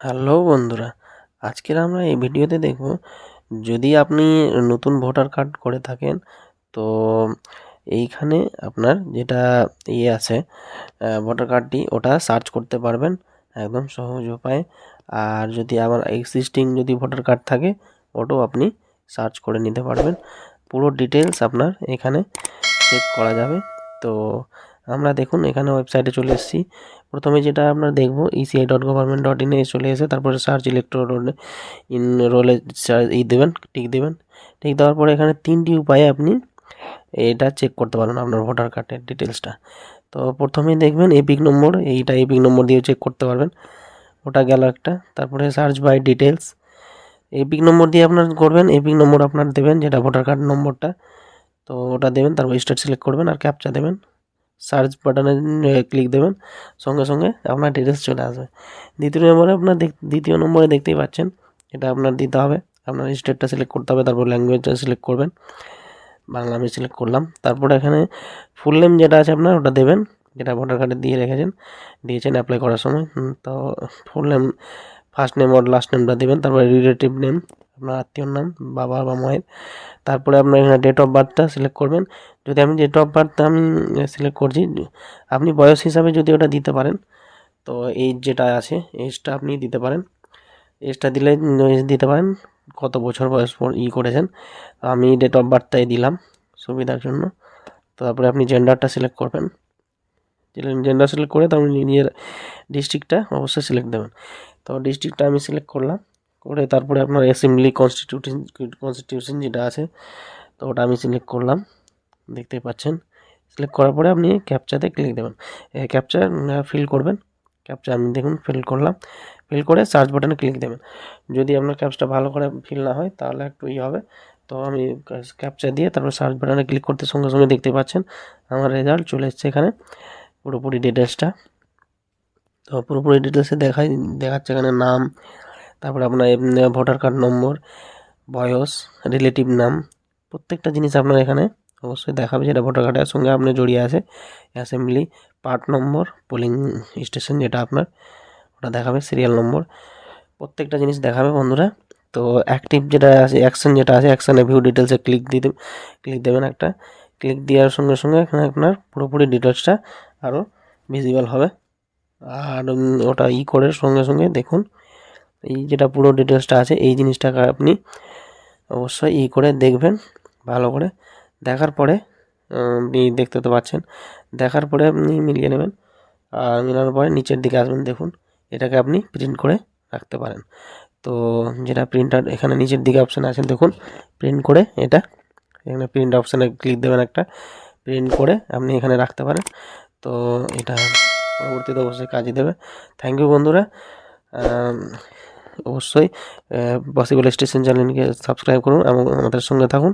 Hello বন্ধুরা, আজকের আমরা এই ভিডিওতে দেখব, যদি আপনি নতুন ভোটার কার্ড করে থাকেন, তো এইখানে আপনার যেটা ইয়ে আছে ভোটার কার্ডটি ওটা সার্চ করতে পারবেন, একদম সহজ উপায়ে। আর যদি আমার এক্সিস্টিং যদি ভোটার কার্ড থাকে, ওটাও আপনি সার্চ করে নিতে পারবেন। পুরো ডিটেলস আপনার এখানে চেক করা যাবে। তো আমরা দেখুন এখানে ওয়েবসাইটে চলে এসেছি। প্রথমে যেটা আমরা দেখব ইসিআই ডট গভর্নমেন্ট ডট ইনে চলে এসে তারপরে সার্চ ইলেকট্রো ইন রোলে ই দেবেন টিক দেবেন। টিক দেওয়ার পরে এখানে তিনটি উপায়ে আপনি এটা চেক করতে পারবেন আপনার ভোটার কার্ডের ডিটেলসটা তো প্রথমেই দেখবেন এপিক নম্বর এইটা এপিক নম্বর দিয়ে চেক করতে পারবেন। ওটা গেল একটা, তারপরে search by details EPIC number দিয়ে আপনার করবেন এপিক নম্বর আপনার দেবেন, যেটা ভোটার কার্ড নম্বরটা তো ওটা দেবেন, তারপর স্টেট সিলেক্ট করবেন আর ক্যাপচা দেবেন। সার্চ বাটনে ক্লিক দেবেন। সঙ্গে সঙ্গে আপনার ডিটেলস চলে আসবে। দ্বিতীয় নম্বরে আপনার দ্বিতীয় নম্বরে দেখতেই পাচ্ছেন, এটা আপনার দিতে হবে। আপনার স্টেটটা সিলেক্ট করতে হবে, তারপর ল্যাঙ্গুয়েজটা সিলেক্ট করবেন। বাংলা আমি সিলেক্ট করলাম। তারপরে এখানে ফুল নেম যেটা আছে আপনার, ওটা দেবেন। যেটা ভোটার কার্ডে দিয়ে রেখেছেন, দিয়েছেন অ্যাপ্লাই করার সময়। তো ফুল নেম ফার্স্ট নেম আর লাস্ট নেমটা দেবেন, তারপরে রিলেটিভ নেম আপনার আত্মীয়র নাম, বাবা বা মায়ের। তারপরে আপনার এখানে ডেট অফ বার্থটা সিলেক্ট করবেন। যদি আমি ডেট অফ বার্থ আমি সিলেক্ট করছি, আপনি বয়স হিসাবে যদি ওটা দিতে পারেন, তো এইজ যেটা আছে এজটা আপনি দিতে পারেন। এজটা দিলে এজ দিতে পারেন, কত বছর বয়স পর ই করেছেন, আমি ডেট অফ বার্থটাই দিলাম সুবিধার জন্য। তারপরে আপনি জেন্ডারটা সিলেক্ট করবেন। জেন্ডার সিলেক্ট করে তারপরে নিজের ডিস্ট্রিক্টটা অবশ্যই সিলেক্ট দেবেন। তো ডিস্ট্রিক্টটা আমি সিলেক্ট করলাম। করে তারপরে আপনার অ্যাসেম্বলি কনস্টিটিউশন কনস্টিটিউশন যেটা আছে, তো ওটা আমি সিলেক্ট করলাম। দেখতেই পাচ্ছেন। সিলেক্ট করার পরে আপনি ক্যাপচাতে ক্লিক দেবেন। ক্যাপচা ফিল করবেন। ক্যাপচা আমি দেখুন ফিল করলাম। ফিল করে সার্চ বাটনে ক্লিক দেবেন। যদি আপনার ক্যাপচটা ভালো করে ফিল না হয়, তাহলে একটু ই হবে। তো আমি ক্যাপচা দিয়ে তারপর সার্চ বাটনে ক্লিক করতে সঙ্গে সঙ্গে দেখতে পাচ্ছেন, আমার রেজাল্ট চলে এসছে এখানে। পুরোপুরি ডিটেলসটা তো পুরোপুরি ডিটেলসে দেখাই, দেখাচ্ছে এখানে নাম তারপরে আপনার ভোটার কার্ড নম্বর, বয়স রিলেটিভ নাম, প্রত্যেকটা জিনিস আপনার এখানে অবশ্যই দেখাবে যেটা ভোটার কার্ডের সঙ্গে আপনি জড়িয়ে আছে। Assembly part number polling station যেটা আপনার, ওটা দেখাবে সিরিয়াল নম্বর প্রত্যেকটা জিনিস দেখাবে বন্ধুরা। তো অ্যাক্টিভ যেটা আছে অ্যাকশন যেটা আছে অ্যাকশানে ভিউ ডিটেলসে ক্লিক দিতে ক্লিক দেবেন একটা। ক্লিক দেওয়ার সঙ্গে সঙ্গে এখানে আপনার পুরোপুরি ডিটেলসটা আরও ভিজিবল হবে। আর ওটা ই করে সঙ্গে সঙ্গে দেখুন এই যেটা পুরো ডিটেলসটা আছে, এই জিনিসটাকে আপনি অবশ্যই ই করে দেখবেন, ভালো করে। দেখার পরে আপনি দেখতে তো পাচ্ছেন, দেখার পরে আপনি মিলিয়ে নেবেন, আর মেলানোর পরে নিচের দিকে আসবেন, দেখুন, এটাকে আপনি প্রিন্ট করে রাখতে পারেন। তো যেটা প্রিন্টার এখানে নিচের দিকে অপশান আছে, দেখুন প্রিন্ট করে এটা, এখানে প্রিন্ট অপশানে ক্লিক দেবেন একটা প্রিন্ট করে আপনি এখানে রাখতে পারেন। তো এটা পরবর্তীতে অবশ্যই কাজে দেবে। থ্যাংক ইউ বন্ধুরা। অবশ্যই পসিবল স্টেশন চ্যানেলকে সাবস্ক্রাইব করুন এবং আমাদের সঙ্গে থাকুন।